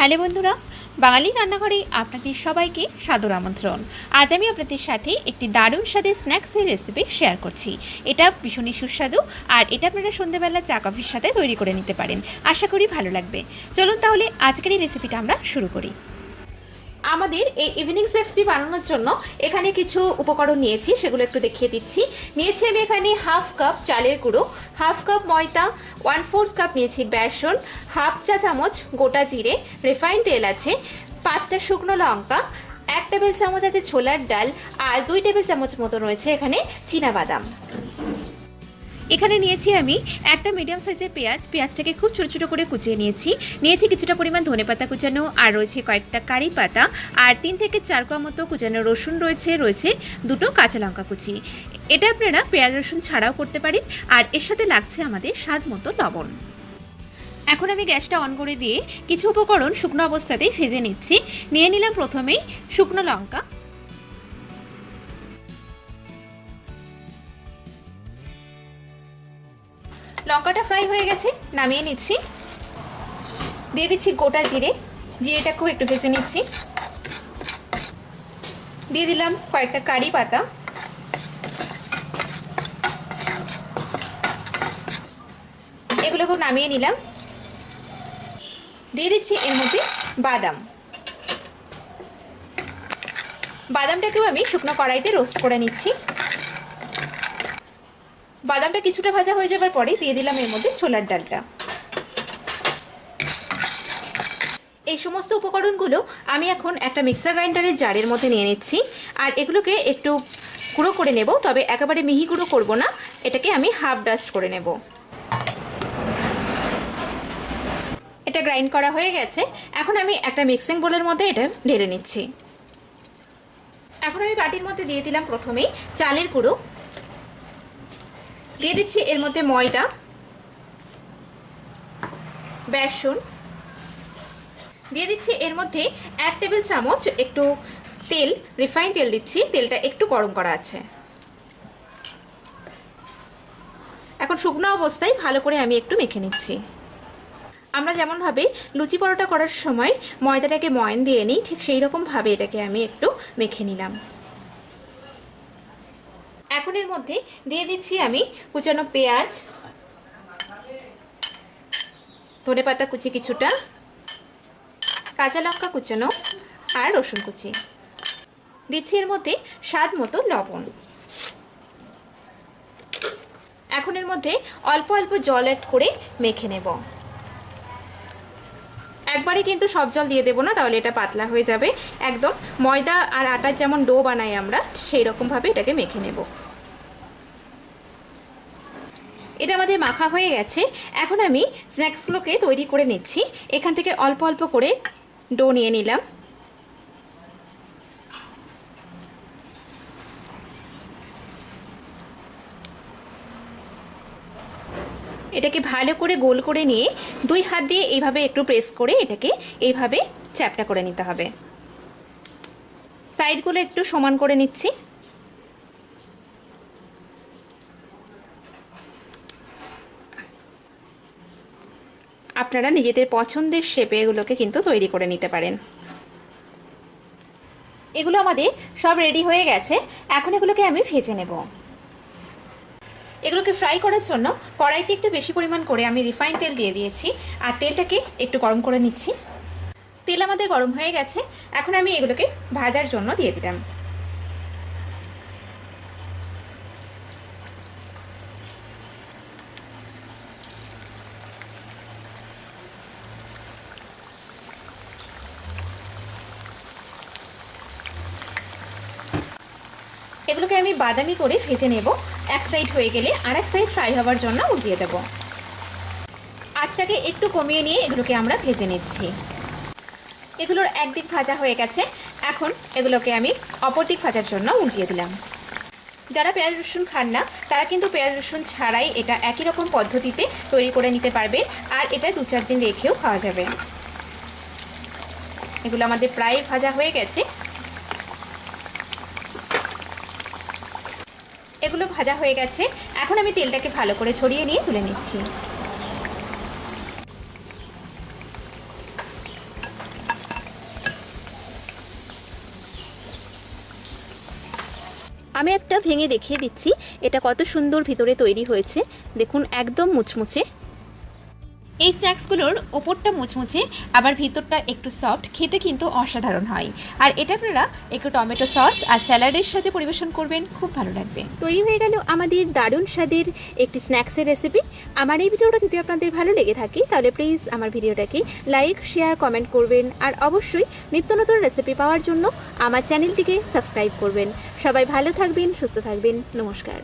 Hello বন্ধুরা, বাঙালি রান্নাঘরে আপনাদের সবাইকে সাদর আমন্ত্রণ। আজ আমি আপনাদের সাথে একটি দারুণ স্বাদের স্ন্যাক্সের রেসিপি শেয়ার করছি। এটা ভীষণই সুস্বাদু আর এটা আপনারা সন্ধ্যেবেলা চা কফির সাথে তৈরি করে নিতে পারেন। আশা করি ভালো লাগবে। চলুন তাহলে আজকের এই রেসিপিটা আমরা শুরু করি। আমাদের এই ইভিনিং স্ন্যাক্সটি বানানোর জন্য এখানে কিছু উপকরণ নিয়েছি, সেগুলো একটু দেখিয়ে দিচ্ছি। নিয়েছি আমি এখানে হাফ কাপ চালের গুঁড়ো হাফ কাপ ময়দা ওয়ান ফোর্থ কাপ নিয়েছি বেসন হাফ চা চামচ গোটা জিরে রিফাইন তেল আছে, পাঁচটা শুকনো লঙ্কা, এক টেবিল চামচ আছে ছোলার ডাল, আর দুই টেবিল চামচ মতো রয়েছে এখানে বাদাম এখানে নিয়েছি আমি একটা মিডিয়াম সাইজের পেঁয়াজ। পেঁয়াজটাকে খুব ছোটো ছোটো করে কুচিয়ে নিয়েছি। নিয়েছি কিছুটা পরিমাণ ধনেপাতা কুচানো আর রয়েছে কয়েকটা কারি পাতা। আর তিন থেকে চার কোয়া মতো কুচানো রসুন রয়েছে রয়েছে দুটো কাঁচা লঙ্কা কুচি। এটা আপনারা পেঁয়াজ রসুন ছাড়াও করতে পারেন আর এর সাথে লাগছে আমাদের স্বাদ মতো লবণ। এখন আমি গ্যাসটা অন করে দিয়ে কিছু উপকরণ শুকনো অবস্থাতেই ভেজে নিচ্ছি। নিয়ে নিলাম প্রথমেই শুকনো লঙ্কা। লঙ্কাটা ফ্রাই হয়ে গেছে, নামিয়ে নিচ্ছি। দিয়ে দিচ্ছি গোটা জিরে জিরেটাকেও একটু ভেজে নিচ্ছি। দিয়ে দিলাম কয়েকটা কারি পাতা। এগুলোকেও নামিয়ে নিলাম। দিয়ে দিচ্ছি এর মধ্যে বাদাম। বাদামটাকেও আমি শুকনো কড়াইতে রোস্ট করে নিচ্ছি। বাদামটা কিছুটা ভাজা হয়ে যাবার পরে দিয়ে দিলাম এর মধ্যে ছোলার ডালটা। এই সমস্ত উপকরণগুলো আমি এখন একটা মিক্সার গ্রাইন্ডারের জারের মধ্যে নিয়ে নিচ্ছি। আর এগুলোকে একটু গুঁড়ো করে নেব, তবে একেবারে মিহি গুঁড়ো করব না। এটাকে আমি হাফ ডাস্ট করে নেব। এটা গ্রাইন্ড করা হয়ে গেছে। এখন আমি একটা মিক্সিং বোলের মধ্যে এটা ঢেলে নিচ্ছি। এখন আমি বাটির মধ্যে দিয়ে দিলাম প্রথমেই চালের গুঁড়ো। দিয়ে দিচ্ছি এর মধ্যে ময়দা, বেসন, দিয়ে দিচ্ছি এর মধ্যে এক টেবিল চামচ একটু তেল, রিফাইন তেল দিচ্ছি, তেলটা একটু গরম করা আছে। এখন শুকনো অবস্থায় ভালো করে আমি একটু মেখে নিচ্ছি। আমরা যেমনভাবে লুচি পরোটা করার সময় ময়দাটাকে ময়ন দিয়ে নিই, ঠিক সেই রকমভাবে এটাকে আমি একটু মেখে নিলাম। এখন মধ্যে দিয়ে দিচ্ছি আমি কুচানো পেঁয়াজ ধনে পাতা কুচি কিছুটা, কাঁচা লঙ্কা কুচানো আর রসুন কুচি। দিচ্ছি এর মধ্যে স্বাদ মতো লবণ। এখন এর মধ্যে অল্প অল্প জল অ্যাড করে মেখে নেব। একবারে কিন্তু সব জল দিয়ে দেবো না, তাহলে এটা পাতলা হয়ে যাবে। একদম ময়দা আর আটার যেমন ডো বানাই আমরা সেই রকমভাবে এটাকে মেখে নেব। এটা আমাদের মাখা হয়ে গেছে। এখন আমি স্ন্যাক্সগুলোকে তৈরি করে নিচ্ছি। এখান থেকে অল্প অল্প করে ডো নিয়ে নিলাম। এটাকে ভালো করে গোল করে নিয়ে দুই হাত দিয়ে এইভাবে একটু প্রেস করে এটাকে এইভাবে চ্যাপটা করে নিতে হবে। সাইডগুলো একটু সমান করে নিচ্ছি। আপনারা নিজেদের পছন্দের শেপে এগুলোকে কিন্তু তৈরি করে নিতে পারেন। এগুলো আমাদের সব রেডি হয়ে গেছে। এখন এগুলোকে আমি ভেজে নেব। এগুলোকে ফ্রাই করার জন্য কড়াইতে একটু বেশি পরিমাণ করে আমি রিফাইন তেল দিয়ে দিয়েছি। আর তেলটাকে একটু গরম করে নিচ্ছি। তেল আমাদের গরম হয়ে গেছে। এখন আমি এগুলোকে ভাজার জন্য দিয়ে দিলাম। এগুলোকে আমি বাদামি করে ভেজে নেব। এক সাইড হয়ে গেলে আর এক সাইড ফ্রাই হওয়ার জন্য উঠিয়ে দেব। আজটাকে একটু কমিয়ে নিয়ে এগুলোকে আমরা ভেজে নিচ্ছি। এগুলোর একদিক ভাজা হয়ে গেছে। এখন এগুলোকে আমি অপর দিক ভাজার জন্য উল্টিয়ে দিলাম। যারা পেঁয়াজ, রসুন খান না, তারা কিন্তু পেঁয়াজ, রসুন ছাড়াই এটা একই রকম পদ্ধতিতে তৈরি করে নিতে পারবে আর এটা দু চার দিন রেখেও খাওয়া যাবে। এগুলো আমাদের প্রায় ভাজা হয়ে গেছে। এগুলো ভাজা হয়ে গেছে। এখন আমি তেলটাকে ভালো করে ছড়িয়ে নিয়ে তুলে নিচ্ছি। আমি একটা ভেঙে দেখিয়ে দিচ্ছি, এটা কত সুন্দর ভিতরে তৈরি হয়েছে। দেখুন, একদম মুচমুচে। এই স্ন্যাক্সগুলোর ওপরটা মুচমুচে, আবার ভিতরটা একটু সফট খেতে কিন্তু অসাধারণ হয়। আর এটা আপনারা একটু টমেটো সস আর স্যালাডের সাথে পরিবেশন করবেন, খুব ভালো লাগবে। তৈরি হয়ে গেল আমাদের দারুণ স্বাদের একটি স্ন্যাক্সের রেসিপি আমার এই ভিডিওটা যদি আপনাদের ভালো লেগে থাকে, তাহলে প্লিজ আমার ভিডিওটাকে লাইক শেয়ার কমেন্ট করবেন। আর অবশ্যই নিত্য নতুন রেসিপি পাওয়ার জন্য আমার চ্যানেলটিকে সাবস্ক্রাইব করবেন। সবাই ভালো থাকবেন, সুস্থ থাকবেন। নমস্কার।